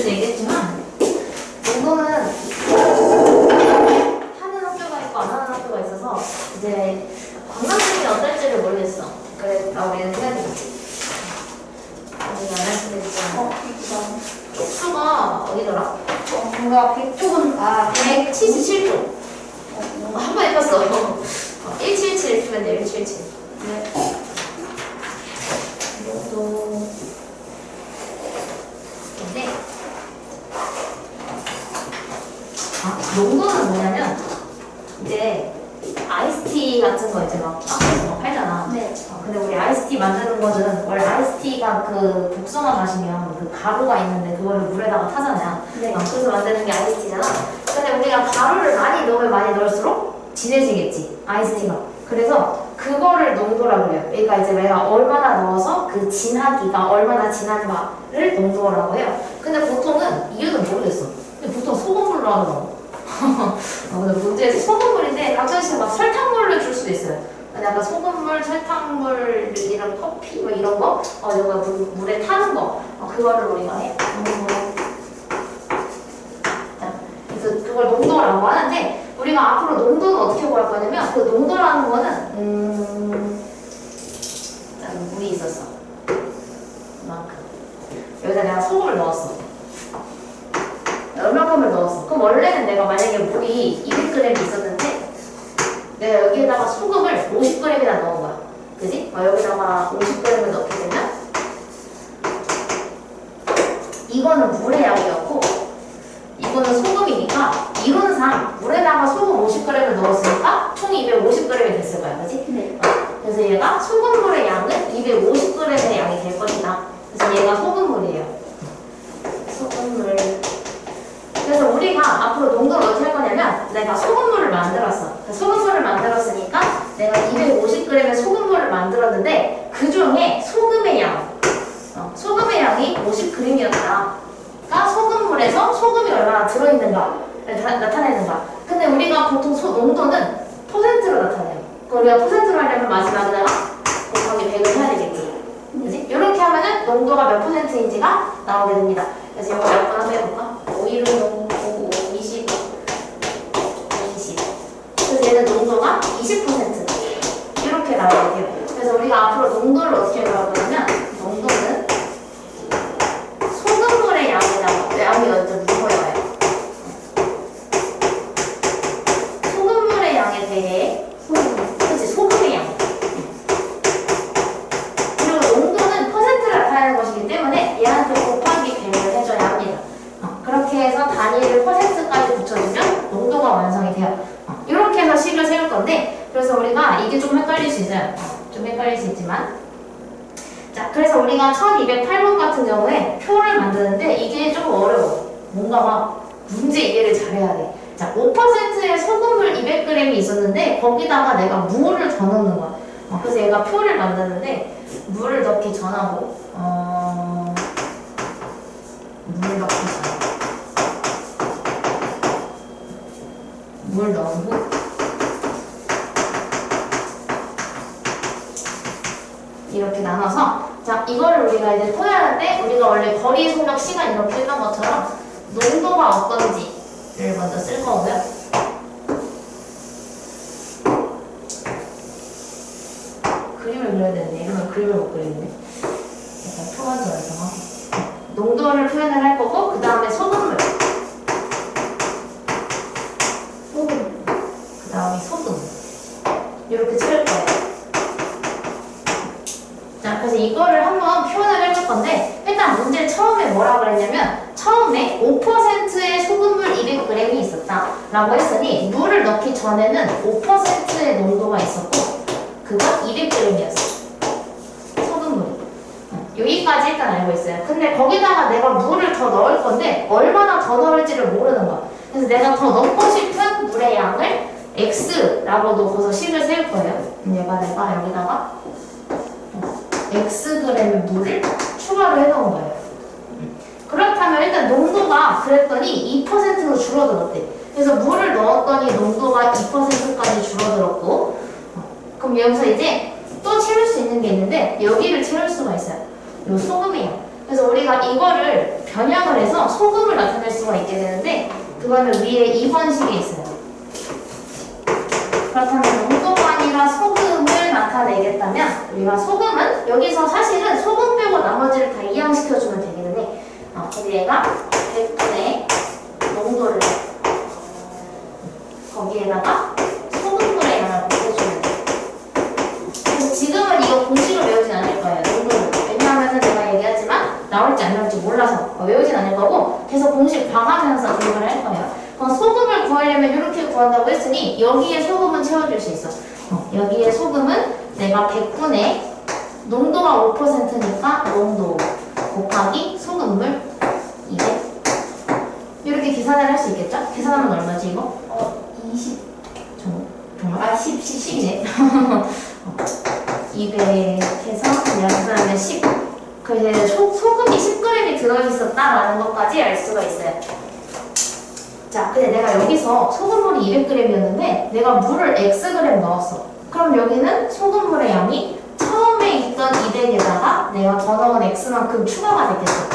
때도 얘기했지만 농도는 하는 학교가 있고 안 하는 학교가 있어서 이제 관광객이 어떨지를 모르겠어. 그래서 우리는 해야 되겠지. 우리가 안 할 수도 있지만 어, 이거. 쪽수가 어디더라? 어, 뭔가 100쪽은, 아, 177쪽. 어, 뭔가. 한 번 해봤어. 어, 1717 쓰면 돼, 1717. 네. 농도. 근데, 아, 농도는 뭐냐면, 이제, 아이스티 같은 거 이제 막 카페에서 막 팔잖아. 네. 어, 근데 우리 아이스티 만드는 거는 원래 아이스티가 그 복숭아 마시면 그 가루가 있는데 그거를 물에다가 타잖아요. 네. 어, 그래서 만드는 게 아이스티잖아. 근데 우리가 가루를 많이 넣으면 많이 넣을수록 진해지겠지. 아이스티가. 그래서 그거를 농도라고 그래요. 그러니까 이제 내가 얼마나 넣어서 그 진하기가 얼마나 진한가를 농도라고 해요. 근데 보통은 이유는 모르겠어. 근데 보통 소금물로 하더라고. 어, 근데 문제에서 소금물인데 가끔씩 막 설탕물을 줄 수도 있어요. 근데 약간 소금물, 설탕물, 이런 커피 뭐 이런 거, 어, 이거 물, 물에 타는 거, 어, 그거를 우리가 해. 그래서 그걸 농도라고 하는데 우리가 앞으로 농도는 어떻게 구할 거냐면 그 농도라는 거는 음, 물이 있었어. 이만큼. 여기다 내가 소금을 넣었어. 그럼 원래는 내가 만약에 물이 200g 있었는데 내가 여기에다가 소금을 50g이나 넣은 거야. 그지? 어, 여기다가 50g을 넣게 되면 이거는 물의 양이었고 이거는 소금이니까 이론상 물에다가 소금 50g을 넣었으니까 총 250g이 됐을 거야. 그지? 네. 어, 그래서 얘가 소금물의 양은 250g의 양이 될 것이다. 그래서 얘가 소금물이에요. 소금물. 그래서 우리가 앞으로 농도를 어떻게 할 거냐면 내가 소금물을 만들었어. 그 소금물을 만들었으니까 내가 250g의 소금물을 만들었는데 그 중에 소금의 양, 어, 소금의 양이 50g이었다. 가 소금물에서 소금이 얼마나 들어있는가를 다- 나타내는가. 근데 우리가 보통 소, 농도는 퍼센트로 나타내요. 그 우리가 퍼센트로 하려면 마지막에다가 곱하기 100을 해야 되겠지. 그지? 이렇게 하면은 농도가 몇 퍼센트인지가 나오게 됩니다. 그래서 이거 몇번 한번 해볼까? 5, 1, 5, 5, 20, 20. 그래서 얘는 농도가 20% 이렇게 나오게 돼요. 그래서 우리가 앞으로 농도를 어떻게 나올 거냐면 농도는 소금물의 양에다가 양이 완전 무거워요. 소금물의 양에 대해 소금, 그치 소금의 양. 그리고 농도는 퍼센트를 나타내는 것이기 때문에 얘한테 곱하기 100을 해줘야 합니다. 어, 그렇게 해서 단위를 퍼센트까지 붙여주면 농도가 완성이 돼요. 어, 이렇게 해서 식을 세울 건데 그래서 우리가 이게 좀 헷갈릴 수 있어요. 어, 있지만 자, 그래서 우리가 1208번 같은 경우에 표를 만드는데 이게 좀 어려워. 뭔가 막 문제 이해를 잘해야 돼. 자, 5%의 소금물 200g이 있었는데 거기다가 내가 물을 더 넣는 거야. 어, 그래서 얘가 표를 만드는데 물을 넣기 전하고 어, 물 넣기 전. 물 넣은 후 이렇게 나눠서 자 이거를 우리가 이제 토해하는데 우리가 원래 거리 속력 시간 이렇게 했던 것처럼 농도가 어떤지를 먼저 쓸 거고요. 그림을 그려야 되는데 이러면 그림을 못 그리는데. 약간 표만 더 완성하고 농도를 표현을 할 거고 그 다음에 소금물 소금. 그 다음에 소금 이렇게 채울 거예요. 자, 그래서 이거를 한번 표현을 해볼 건데 일단 문제 처음에 뭐라 그랬냐면 처음에 5%의 소금물 200g이 있었다 라고 했으니 물을 넣기 전에는 5%의 농도가 있었고 그건 200g이었어 소금물이. 응, 여기까지 일단 알고 있어요. 근데 거기다가 내가 물을 더 넣을 건데 얼마나 더 넣을지를 모르는 거야. 그래서 내가 더 넣고 싶은 물의 양을 X라고 넣어서 식을 세울 거예요. 얘가 내가 여기다가 Xg의 물을 추가로 해놓은 거예요. 그렇다면 일단 농도가 그랬더니 2%로 줄어들었대. 그래서 물을 넣었더니 농도가 2%까지 줄어들었고 어, 그럼 여기서 이제 또 채울 수 있는 게 있는데 여기를 채울 수가 있어요. 요 양. 그래서 우리가 이거를 변형을 해서 소금을 나타낼 수가 있게 되는데 그거는 위에 2번식에 있어요. 그렇다면 농도가 아니라 소금을 나타내겠다면 우리가 소금은 여기서 사실은 소금 빼고 나머지를 다 이항시켜주면 되기는 해. 어, 근데 얘가 100분의 농도를 거기에다가 소금물의 양을 곱해주면 돼. 그래서 지금은 이거 공식을 외우진 않을 거예요. 농도를. 왜냐하면 제가 얘기하지만 나올지 안 나올지 몰라서 어, 외우진 않을 거고 계속 공식 봐가면서 공부를 할 거예요. 그럼 소금을 구하려면 이렇게 구한다고 했으니 여기에 소금은 채워줄 수 있어. 어, 여기에 소금은 내가 100분의 농도가 5%니까 농도 곱하기 소금물 200 이렇게 계산을 할 수 있겠죠? 계산하면 얼마지 이거? 어, 20. 정- 정말? 아, 10, 10, 10. 10이네. 200해서 그냥 그 다음에 10. 그 이제 소, 소금이 10g이 들어있었다라는 것까지 알 수가 있어요. 자, 근데 내가 여기서 소금물이 200g이었는데 내가 물을 Xg 넣었어. 그럼 여기는 소금물의 양이 처음에 있던 200에다가 내가 더 넣은 X만큼 추가가 되겠어.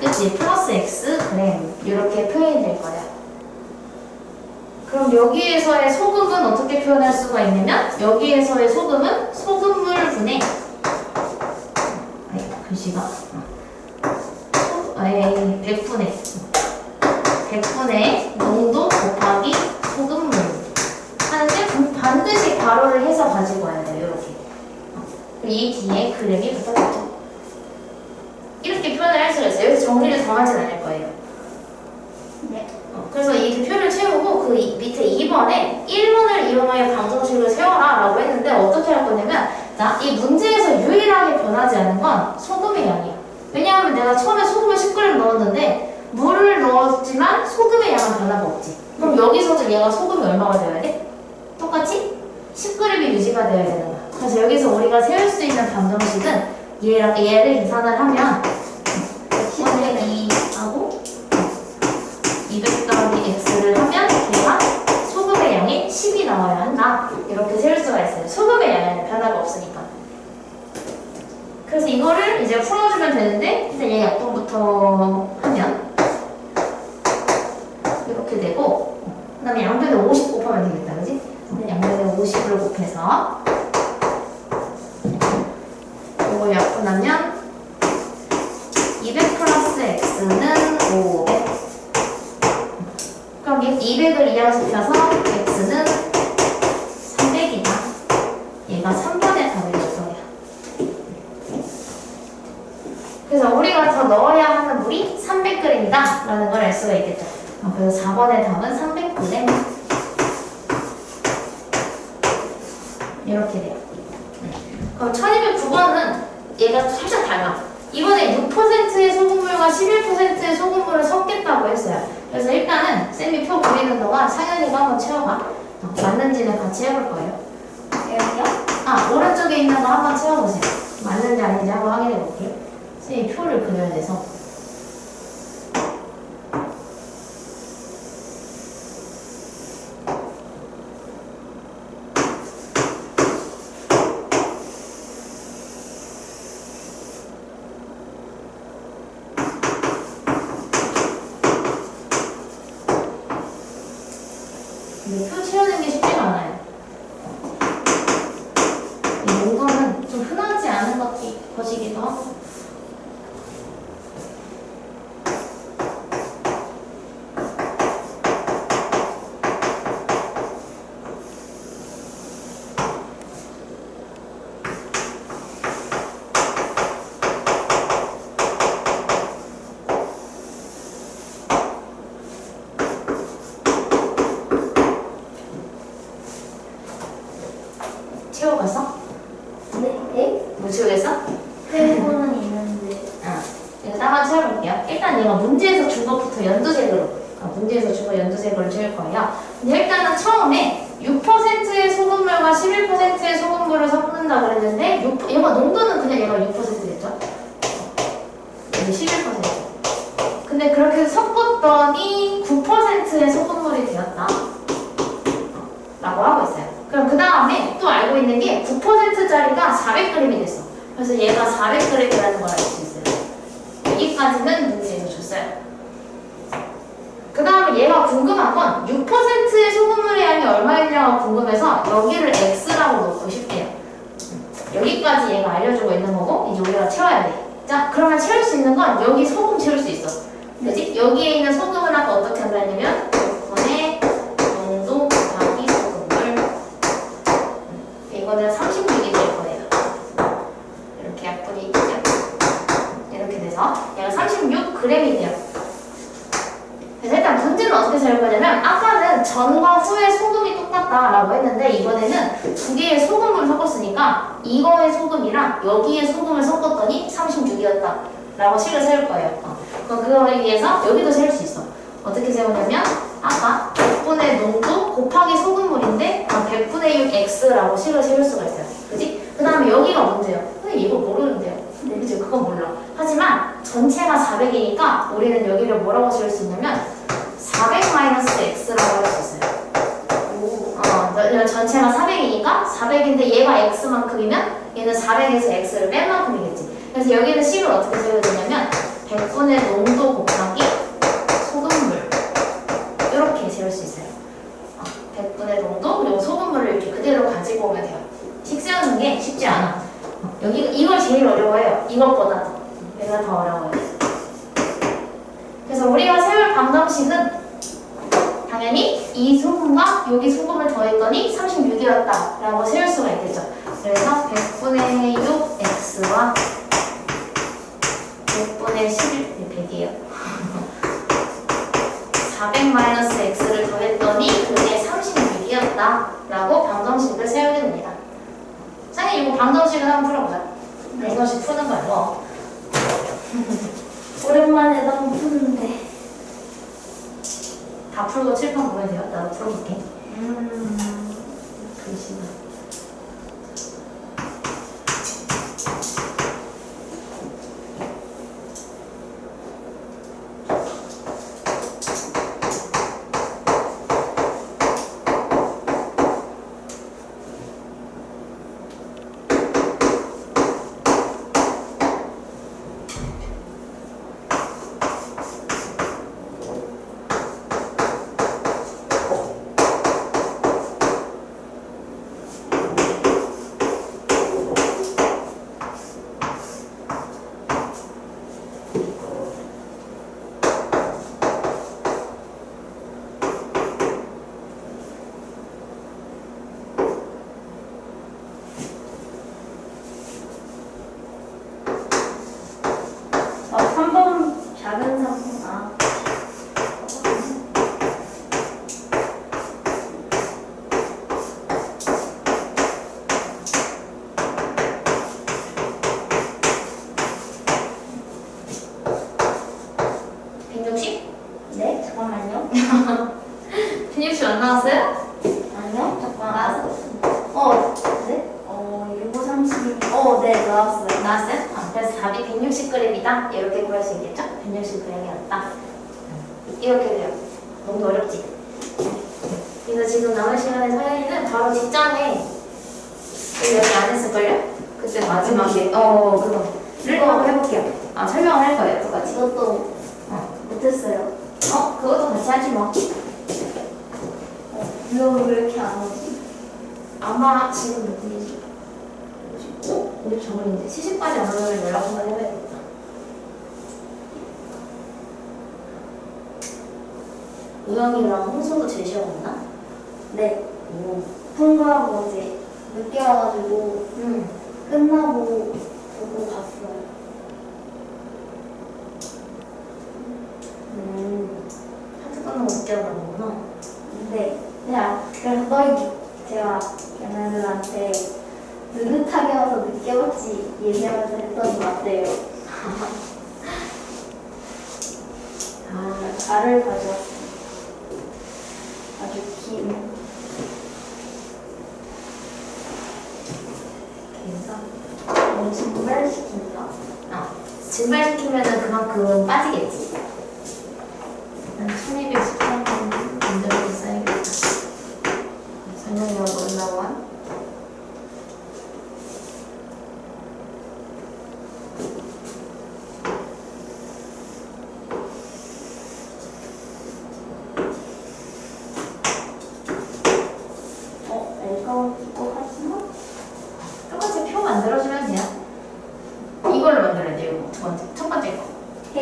그치? 플러스 X 그램. 이렇게 표현이 될 거야. 그럼 여기에서의 소금은 어떻게 표현할 수가 있냐면 여기에서의 소금은 소금물 분의 아니 글씨가. 어. 아니 100분의 100분의 농도 곱하기 소금물. 하는데 그 반드시 괄호를 해서 가지고 와야 돼요 이렇게. 어. 이 뒤에 그램이 붙어있죠. 이렇게 표현을 할 수가 있어요. 여기서 정리를 더 하진 않을 거예요 그래서 이 표를 채우고 그 이- 밑에 2번에 1번을 이용하여 방정식을 세워라 라고 했는데 어떻게 할 거냐면 자, 이 문제에서 유일하게 변하지 않은 건 소금의 양이야. 왜냐하면 내가 처음에 소금을 10g 넣었는데 물을 넣었지만 소금의 양은 변화가 없지. 그럼 여기서도 얘가 소금이 얼마가 되어야 돼? 똑같이 10g이 유지가 되어야 되는 거야. 그래서 여기서 우리가 세울 수 있는 방정식은 얘랑 얘를 계산을 하면 200 더하기 x를 하면 걔가 소금의 양이 10이 나와야 한다. 이렇게 세울 수가 있어요. 소금의 양에는 변화가 없으니까. 그래서 이거를 이제 풀어주면 되는데 일단 얘 약분부터 하면 이렇게 되고 그 다음에 양변에 50 곱하면 되겠다. 그지? 양변에 50을 곱해서 이걸 약분하면 300을 이하시켜서 x는 300이다. 얘가 3번의 답을 줘서야. 그래서 우리가 더 넣어야 하는 물이 300g이다. 라는 걸 알 수가 있겠죠. 어, 그래서 4번의 답은 300g. 이렇게 돼요. 그럼 1209번은 얘가 살짝 달라. 이번에 6%의 소금물과 11%의 소금물을 섞겠다고 했어요. 그래서 일단은 쌤이 표 그리는 동안 상현이가 한번 채워봐. 어, 맞는지는 같이 해볼 거예요. 여기요? 아, 오른쪽에 있는 거 한번 채워보세요. 맞는지 아닌지 한번 확인해 볼게요. 쌤이 표를 그려야 돼서. 근데 표 채우는 게 쉽지가 않아요. 이 농도는 좀 흔하지 않은 것이, 것이기도 하고. 채워갔어? 네. 네? 못 채우겠어? 세고는 있는데. 아, 이거 한번 채워볼게요. 일단 얘가 문제에서 준 것부터 연두색으로, 아, 문제에서 준 거 거예요. 일단은 처음에 6%의 소금물과 11%의 소금물을 섞는다 그랬는데, 6, 얘가 농도는 그냥 얘가 6%겠죠? 여기 11%. 근데 그렇게 섞었더니 9%의 소금물이 되었다. 라고 하고 있어요. 그럼 그 다음에 또 알고 있는 게 9%짜리가 400g이 됐어. 그래서 얘가 400g이라는 걸 알 수 있어요. 여기까지는 문제를 줬어요. 그 다음에 얘가 궁금한 건 6%의 소금물의 양이 얼마이냐가 궁금해서 여기를 x라고 싶대요. 여기까지 얘가 알려주고 있는 거고 이제 우리가 채워야 돼. 자 그러면 채울 수 있는 건 여기 소금 채울 수 있어. 그지? 여기에 있는 소금은 아까 어떻게 한다냐면 이번에 농도 곱하기 소금물 이거는 36이 될 거예요. 이렇게 약분이 있죠. 이렇게 돼서 얘가 36g이 돼요. 그래서 일단 문제는 어떻게 잘 거냐면 아까는 전과 후의 소금이 똑같다라고 했는데 이번에는 두 개의 소금을 섞었으니까 이거의 소금이랑 여기의 소금을 섞었더니 36이었다 라고 식을 세울 거예요 어. 그럼 그거에 의해서 여기도 세울 수 있어 어떻게 세우냐면 아까 100분의 농도 곱하기 소금물인데 100분의 6x라고 식을 세울 수가 있어요 그지? 그 다음에 여기가 문제예요 근데 이거 모르는데요 네, 그치? 그건 몰라 하지만 전체가 400이니까 우리는 여기를 뭐라고 세울 수 있냐면 400-x라고 할수 있어요 어, 저- 전체가 400이니까 400인데 얘가 x만큼이면 얘는 400에서 x를 뺀 만큼이겠지. 그래서 여기는 식을 어떻게 세워야 되냐면 100분의 농도 곱하기 소금물 이렇게 세울 수 있어요. 어, 100분의 농도 그리고 소금물을 이렇게 그대로 가지고 오면 돼요. 식 세우는 게 쉽지 않아. 어, 여기 이걸 제일 어려워해요. 이것보다도 얘가 더 어려워요. 그래서 우리가 세울 방정식은 당연히 이 소금과 여기 소금을 더했더니 36이었다 라고 세울 수가 있겠죠. 그래서 100분의 6x와 100분의 11, 100이에요. 400-x를 더했더니 그게 36이었다 라고 방정식을 세우게 됩니다. 선생님 이거 방정식을 한번 풀어보자. 방정식 푸는 거 이거. 오랜만에 너무 푸는데. 다 풀고 칠판 보면 돼요. 나도 풀어볼게. 음. 글씨가. 어, 3번 작은 삼 아. 백육십? 네, 잠깐만요. 백육십 안 나왔어요? 아니요, 잠깐. 나왔어. 어, 네? 어, 6, 5, 30. 어, 네. 나왔어요? 아, 그래서 답이 160g이다. 이렇게 구할 수 있겠죠? 160g이었다. 이렇게 돼요. 너무 어렵지? 그래서 지금 남은 시간에 서연이는 바로 직전에 여기 안 했을걸요? 그때 마지막에 어 그거 를 한번 해볼게요. 아 설명을 할 거예요. 똑같이. 이것도 어, 못했어요. 어 그것도 같이 하지 뭐. 어, 이거 왜 이렇게 안 오지? 아마 지금 몇 분이지? 어? 50 저번인데 70까지 안 오면 연락 한번 해봐야겠다. 우영이랑 홍소도 제시어였나? 네. 오. 통과하고 이제 늦게 와가지고 응. 끝나고 보고 갔어요. 음. 하트 끊는 거 늦게 거구나. 네. 그냥 그래서 너희 제가 걔네들한테 느긋하게 와서 늦게 왔지 얘기하면서 했더니 맞대요. 아, 알을 가져왔어요. 아주 긴. 뭐 증발시킨다. 어, 증발시키면 은 그만큼 빠지겠지. 난1213번 문제를 써야겠다. 설명력 올라와.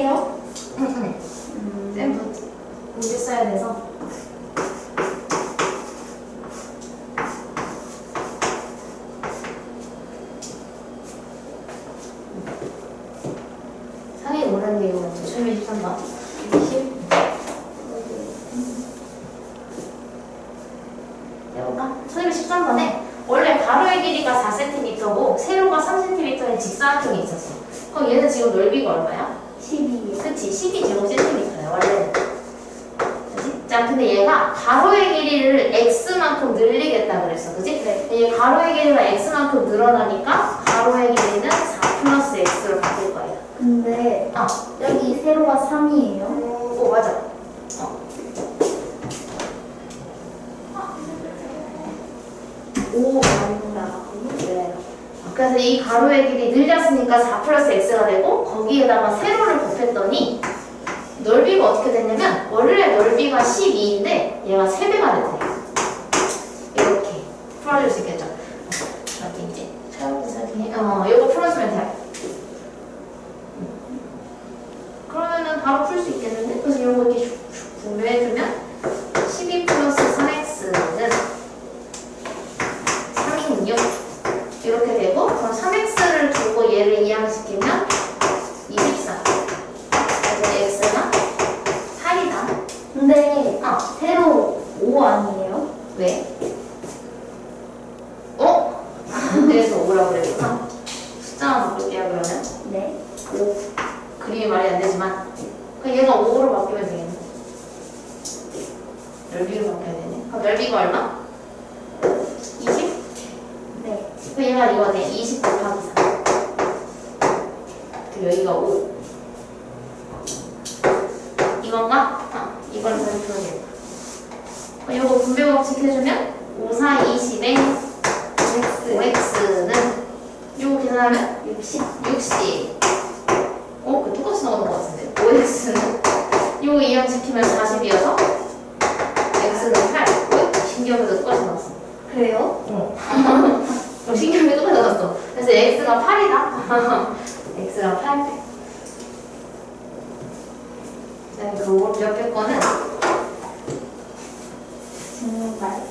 해요? 응응. 음, 쌤도 문제 써야 돼서. 상위 모르는 게 이거 먼저. 철미 13번. 20. 해볼까? 철미 13번에 원래 가로의 길이가 4cm고 세로가 3cm의 직사각형이 있었어. 그럼 얘는 지금 넓이가 얼마야? 12. 그치 12제곱센티미터야 원래는 그치? 자 근데 얘가 가로의 길이를 x만큼 늘리겠다 그랬어 그치? 얘 가로의 길이가 x만큼 늘어나니까 가로의 길이는 4 플러스 x로 바뀔 거야 근데 어, 여기 세로가 3이에요? 오 맞아 어. 오 맞다 네. 그래서 이 가로의 길이 늘렸으니까 4 플러스 x가 되고 거기에다가 세로를 곱했더니 넓이가 어떻게 됐냐면 원래 넓이가 12인데 얘가 3배가 됐대 이렇게 풀어줄 수 있겠죠 어디 이제 차용대사기 어 이거 풀어주면 돼요 그러면은 바로 풀 수 있겠는데 그래서 이런 거 이렇게 슉슉 분배해주면 12 플러스 4x는 36 이렇게 되고 그럼 3x를 두고 얘를 이항시키면 24 그래서 x가 8이다 근데 어 세로 5 아니에요? 왜? 어? 문제에서 5라고 그랬구나 숫자만 바꿀게요 그러면 네. 5 그림이 말이 안 되지만 그럼 얘가 5로 바뀌면 되겠네 넓이로 바뀌어야 되네 그럼 넓이가 얼마? 20? 네. 그럼 얘가 이거네 20 곱하기 4 그리고 여기가 5 이건가? 아 이걸 다시 풀어야겠다 그럼 이거 분배 법칙 해주면 5, 4, 20에 5x는 이거 계산하면 60. 60 어? 그 똑같이 나오는 것 같은데 5x는 이거 이항시키면 40이어서 x는 8 어? 신기하게도 똑같이 나왔어 그래요? 어. 어, 신경이 똑같이 나왔어. 그래서 x가 8이다. x가 8. 네, 그 옆에 거는 정말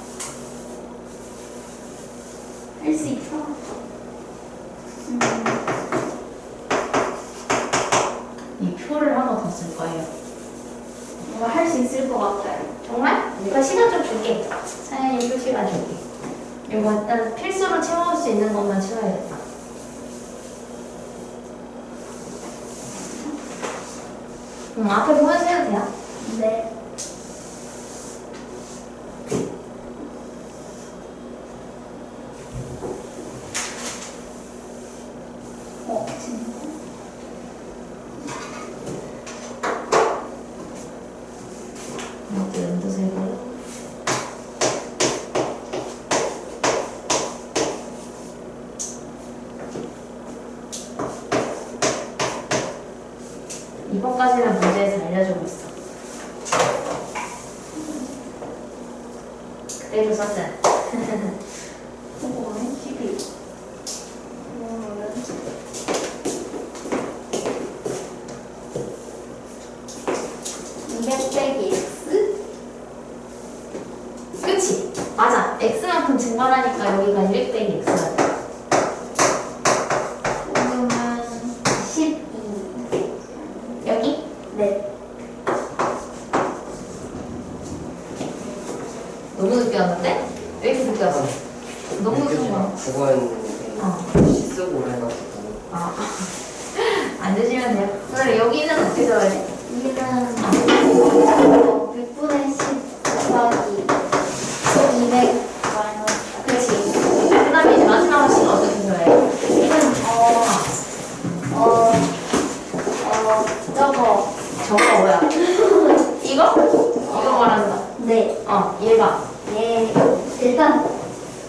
할 수 있어? 음, 이 표를 한번더쓸 거예요. 뭔가 할 수 있을 것 같아요. 정말? 내가 시간 좀 줄게. 사연이 표 시간 줄게. 이거 일단 필수로 채워올 수 있는 것만 채워야겠다. 응, 앞에 보면서 해도 돼요. 어, 1번. 네, 일단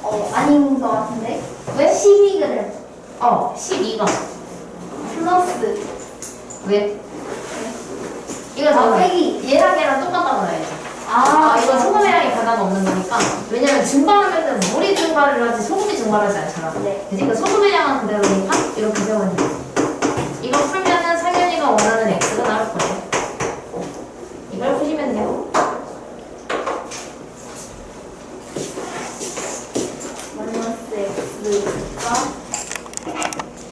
어, 아닌 것 같은데? 왜? 12그램 어, 12번. 플러스 왜? 이거 아, 다 빼기. 얘랑 얘랑 똑같다고 해야지. 아, 아, 이거 소금이랑 변화가 없는 거니까. 왜냐면 증발하면은 물이 증발을 하지 소금이 증발하지 않잖아. 네. 그러니까 소금이랑은 그대로니까 이거 그대로니 이거 풀면은 상현이가 원하는 X가 나올 거예요. 이걸 푸시면 돼요.